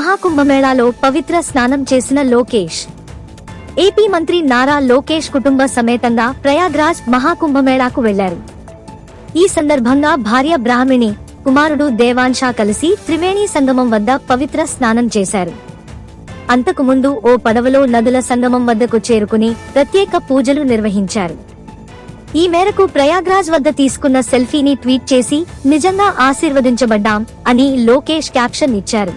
మహాకుంభమేళాలో పవిత్ర స్నానం చేసిన లోకేష్. ఏపీ మంత్రి నారా లోకేష్ కుటుంబ సమేతంగా ప్రయాగ్రాజ్ మహాకుంభమేళాకు వెళ్ళారు. ఈ సందర్భంగా భార్య బ్రాహ్మిణి కుమారుడు దేవాన్షా కలిసి త్రివేణి సంగమం వద్ద పవిత్ర స్నానం చేశారు. అంతకుముందు ఓ పడవలో నదుల సంగమం వద్దకు చేరుకుని ప్రత్యేక పూజలు నిర్వహించారు. ఈ మేరకు ప్రయాగ్రాజ్ వద్ద తీసుకున్న సెల్ఫీని ట్వీట్ చేసి నిజంగా ఆశీర్వదించబడ్డాం అని లోకేష్ క్యాప్షన్ ఇచ్చారు.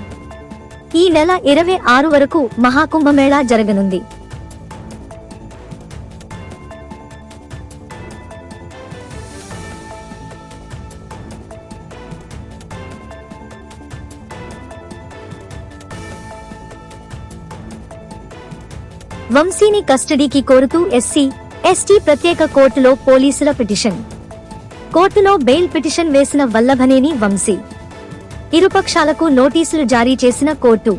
ఈ నెల ఇరవై ఆరు వరకు మహాకుంభమేళా జరగనుంది. వంశీని కస్టడీకి కోరుతూ ఎస్సీ ఎస్టీ ప్రత్యేక కోర్టులో పోలీసుల పిటిషన్. కోర్టులో బెయిల్ పిటిషన్ వేసిన వల్లభనేని వంశీ. ఇరుపక్షాలకు నోటీసులు జారీ చేసిన కోర్టు.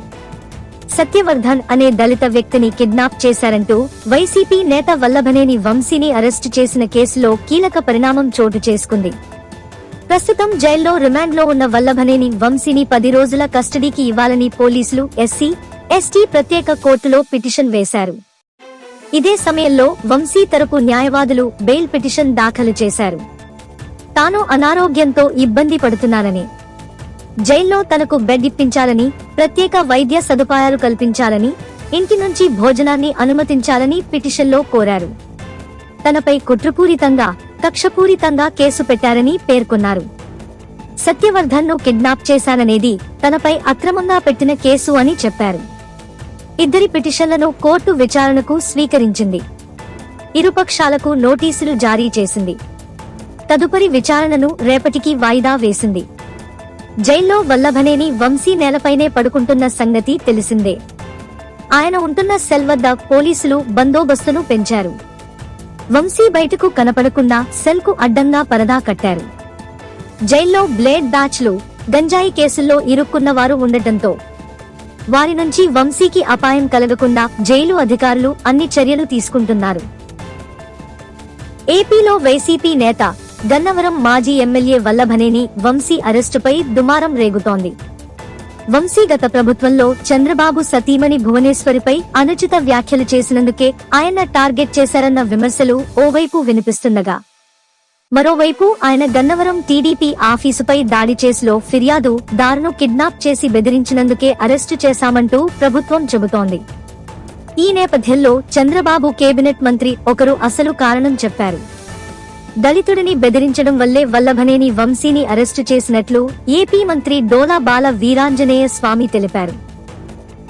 సత్యవర్ధన్ అనే దళిత వ్యక్తిని కిడ్నాప్ చేశారంటూ వైసీపీ నేత వల్లభనేని వంశీని అరెస్టు చేసిన కేసులో కీలక పరిణామం చోటు చేసుకుంది. ప్రస్తుతం జైల్లో రిమాండ్లో ఉన్న వల్లభనేని వంశీని పది రోజుల కస్టడీకి ఇవ్వాలని పోలీసులు ఎస్సీ ఎస్టీ ప్రత్యేక కోర్టులో పిటిషన్ వేశారు. ఇదే సమయంలో వంశీ తరపు న్యాయవాదులు బెయిల్ పిటిషన్ దాఖలు చేశారు. తాను అనారోగ్యంతో ఇబ్బంది పడుతున్నానని జైల్లో తనకు బెడ్ ఇప్పించాలని ప్రత్యేక వైద్య సదుపాయాలు కల్పించాలని ఇంటి నుంచి భోజనాన్ని అనుమతించాలని పిటిషన్లో కోరారు. తనపై కుట్రపూరితంగా కక్షపూరితంగా కేసు పెట్టారని పేర్కొన్నారు. సత్యవర్ధన్ను కిడ్నాప్ చేశాననేది తనపై అక్రమంగా పెట్టిన కేసు అని చెప్పారు. ఇద్దరి పిటిషన్లను కోర్టు విచారణకు స్వీకరించింది. ఇరుపక్షాలకు నోటీసులు జారీ చేసింది. తదుపరి విచారణను రేపటికి వాయిదా వేసింది. జైల్లో వల్లభనేని వంశీ నేలపైనే పడుకుంటున్న సంగతి తెలిసిందే. ఆయన ఉంటున్న సెల్ వద్ద పోలీసులు బందోబస్తును పెంచారు. వంశీ బయటకు కనపడకుండా సెల్కు అడ్డంగా పరదా కట్టారు. జైల్లో బ్లేడ్ బ్యాచ్లు గంజాయి కేసుల్లో ఇరుక్కున్న వారు ఉండటంతో వారి నుంచి వంశీకి అపాయం కలగకుండా జైలు అధికారులు అన్ని చర్యలు తీసుకుంటున్నారు. ఏపీలో వైసీపీ నేత గన్నవరం మాజీ ఎమ్మెల్యే వల్లభనేని వంశీ అరెస్టుపై దుమారం రేగుతోంది. వంశీ గత ప్రభుత్వంలో చంద్రబాబు సతీమణి భువనేశ్వరిపై అనుచిత వ్యాఖ్యలు చేసినందుకే ఆయన టార్గెట్ చేశారన్న విమర్శలు ఓవైపు వినిపిస్తుండగా. మరోవైపు ఆయన గన్నవరం టీడీపీ ఆఫీసుపై దాడి చేసిలో ఫిర్యాదు దారును కిడ్నాప్ చేసి బెదిరించినందుకే అరెస్టు చేశామంటూ ప్రభుత్వం చెబుతోంది. ఈ నేపథ్యంలో చంద్రబాబు కేబినెట్ మంత్రి ఒకరు అసలు కారణం చెప్పారు. దళితుడిని బెదిరించడం వల్లే వల్లభనేని వంశీని అరెస్టు చేసినట్లు ఏపీ మంత్రి డోలా బాల వీరాంజనేయ స్వామి తెలిపారు.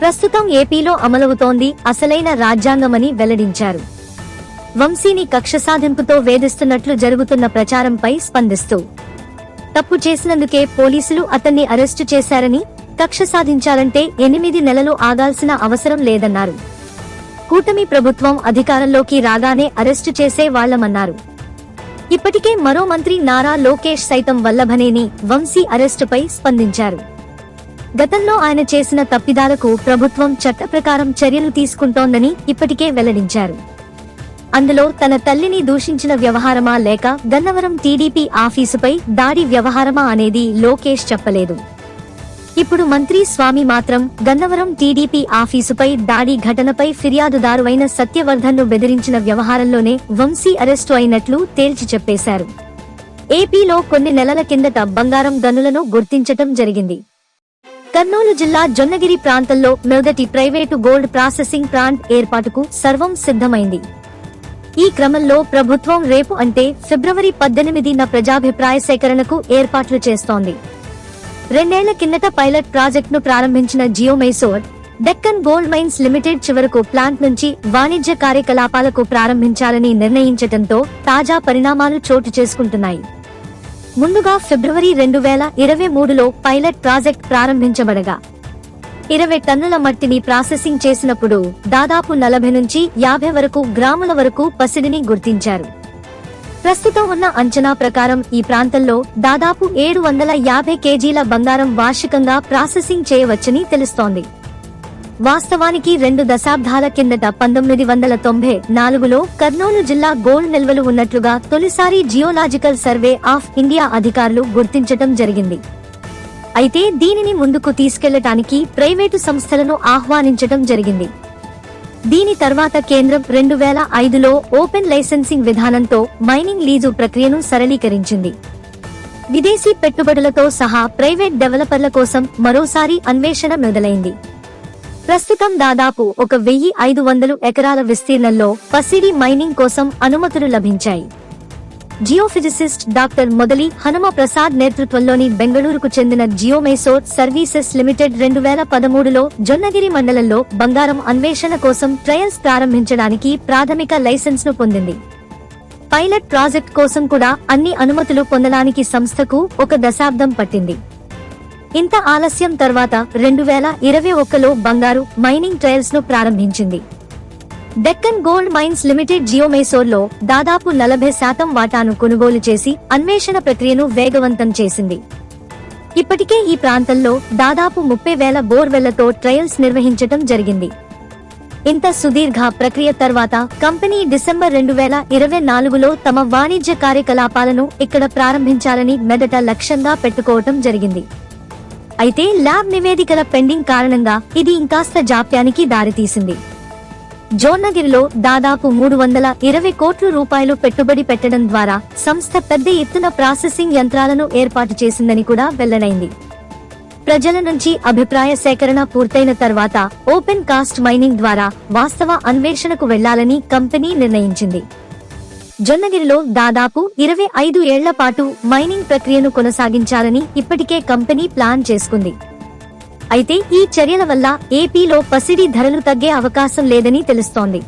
ప్రస్తుతం ఏపీలో అమలవుతోంది అసలైన రాజ్యాంగమని వెల్లడించారు. వంశీని కక్ష సాధింపుతో వేధిస్తున్నట్లు జరుగుతున్న ప్రచారంపై స్పందిస్తూ తప్పు చేసినందుకే పోలీసులు అతన్ని అరెస్టు చేశారని కక్ష సాధించాలంటే ఎనిమిది నెలలు ఆగాల్సిన అవసరం లేదన్నారు. కూటమి ప్రభుత్వం అధికారంలోకి రాగానే అరెస్టు చేసే వాళ్ళమన్నారు ఇప్పటికే మరో మంత్రి నారా లోకేష్ సైతం వల్లభనేని వంశీ అరెస్టుపై స్పందించారు. గతంలో ఆయన చేసిన తప్పిదాలకు ప్రభుత్వం చట్ట ప్రకారం చర్యలు తీసుకుంటోందని ఇప్పటికే వెల్లడించారు. అందులో తన తల్లిని దూషించిన వ్యవహారమా లేక గన్నవరం టీడీపీ ఆఫీసుపై దాడి వ్యవహారమా అనేది లోకేష్ చెప్పలేదు. ఇప్పుడు మంత్రి స్వామి మాత్రం గన్నవరం టీడీపీ ఆఫీసుపై దాడి ఘటనపై ఫిర్యాదుదారువైన సత్యవర్ధన్ను బెదిరించిన వ్యవహారంలోనే వంశీ అరెస్టు అయినట్లు తేల్చి చెప్పేశారు. ఏపీలో కొన్ని నెలల కిందట బంగారం గనులను గుర్తించటం జరిగింది. కర్నూలు జిల్లా జొన్నగిరి ప్రాంతంలో మొదటి ప్రైవేటు గోల్డ్ ప్రాసెసింగ్ ప్లాంట్ ఏర్పాటుకు సర్వం సిద్ధమైంది. ఈ క్రమంలో ప్రభుత్వం రేపు అంటే ఫిబ్రవరి పద్దెనిమిదిన ప్రజాభిప్రాయ సేకరణకు ఏర్పాట్లు చేస్తోంది. రెండేళ్ళ కిందట పైలట్ ప్రాజెక్టును ప్రారంభించిన Geo Mysore Deccan Gold Mines Limited చివరకు ప్లాంట్ నుంచి వాణిజ్య కార్యకలాపాలకు ప్రారంభించాలని నిర్ణయించటంతో తాజా పరిణామాలు చోటు చేసుకుంటున్నాయి. ముందుగా ఫిబ్రవరి రెండు వేల ఇరవై మూడులో పైలట్ ప్రాజెక్ట్ ప్రారంభించబడగా ఇరవై టన్నుల మట్టిని ప్రాసెసింగ్ చేసినప్పుడు దాదాపు నలభై నుంచి యాభై వరకు గ్రాముల వరకు పసిడిని గుర్తించారు. ప్రస్తుతం ఉన్న అంచనా ప్రకారం ఈ ప్రాంతంలో దాదాపు ఏడు వందల యాభై కేజీల బంగారం వార్షికంగా ప్రాసెసింగ్ చేయవచ్చని తెలుస్తోంది. వాస్తవానికి రెండు దశాబ్దాల కిందట పంతొమ్మిది వందల తొంభై నాలుగులో కర్నూలు జిల్లా గోల్డ్ నిల్వలు ఉన్నట్లుగా తొలిసారి జియోలాజికల్ సర్వే ఆఫ్ ఇండియా అధికారులు గుర్తించటం జరిగింది. అయితే దీనిని ముందుకు తీసుకెళ్ళటానికి ప్రైవేటు సంస్థలను ఆహ్వానించటం జరిగింది. దీని తర్వాత కేంద్రం రెండు వేల ఐదులో ఓపెన్ లైసెన్సింగ్ విధానంతో మైనింగ్ లీజు ప్రక్రియను సరళీకరించింది. విదేశీ పెట్టుబడులతో సహా ప్రైవేట్ డెవలపర్ల కోసం మరోసారి అన్వేషణ మొదలైంది. ప్రస్తుతం దాదాపు ఒక వెయ్యి ఐదు వందలు ఎకరాల విస్తీర్ణంలో పసిడి మైనింగ్ కోసం అనుమతులు లభించాయి. జియోఫిజిసిస్ట్ డాక్టర్ మొదలి హనుమ ప్రసాద్ నేతృత్వంలోని బెంగళూరుకు చెందిన జియోమైసోర్ సర్వీసెస్ లిమిటెడ్ రెండు వేల పదమూడులో జొన్నగిరి మండలంలో బంగారం అన్వేషణ కోసం ట్రయల్స్ ప్రారంభించడానికి ప్రాథమిక లైసెన్స్ను పొందింది. పైలట్ ప్రాజెక్ట్ కోసం కూడా అన్ని అనుమతులు పొందడానికి సంస్థకు ఒక దశాబ్దం పట్టింది. ఇంత ఆలస్యం తర్వాత రెండు వేల ఇరవై ఒక్కలో బంగారు మైనింగ్ ట్రయల్స్ను ప్రారంభించింది. డెక్కన్ గోల్డ్ మైన్స్ లిమిటెడ్ జియోమేసోర్లో దాదాపు నలభై శాతం వాటాను కొనుగోలు చేసి అన్వేషణ ప్రక్రియను వేగవంతం చేసింది. ఇప్పటికే ఈ ప్రాంతంలో దాదాపు ముప్పై వేల బోర్వెళ్ళతో ట్రయల్స్ నిర్వహించటం జరిగింది. ఇంత సుదీర్ఘ ప్రక్రియ తర్వాత కంపెనీ డిసెంబర్ రెండు వేల ఇరవై నాలుగులో తమ వాణిజ్య కార్యకలాపాలను ఇక్కడ ప్రారంభించాలని మెదట లక్ష్యంగా పెట్టుకోవటం జరిగింది. అయితే ల్యాబ్ నివేదికల పెండింగ్ కారణంగా ఇది ఇంకాస్త జాప్యానికి దారితీసింది. జోన్నగిరిలో దాదాపు మూడు వందల ఇరవై కోట్ల రూపాయలు పెట్టుబడి పెట్టడం ద్వారా సంస్థ పెద్ద ఎత్తున ప్రాసెసింగ్ యంత్రాలను ఏర్పాటు చేసిందని కూడా వెల్లడైంది. ప్రజల నుంచి అభిప్రాయ సేకరణ పూర్తయిన తర్వాత ఓపెన్ కాస్ట్ మైనింగ్ ద్వారా వాస్తవ అన్వేషణకు వెళ్ళాలని కంపెనీ నిర్ణయించింది. జొన్నగిరిలో దాదాపు ఇరవై ఐదు ఏళ్ళ పాటు మైనింగ్ ప్రక్రియను కొనసాగించాలని ఇప్పటికే కంపెనీ ప్లాన్ చేసుకుంది. అయితే ఈ చర్యల వల్ల ఏపీలో పసిడి ధరలు తగ్గే అవకాశం లేదని తెలుస్తోంది.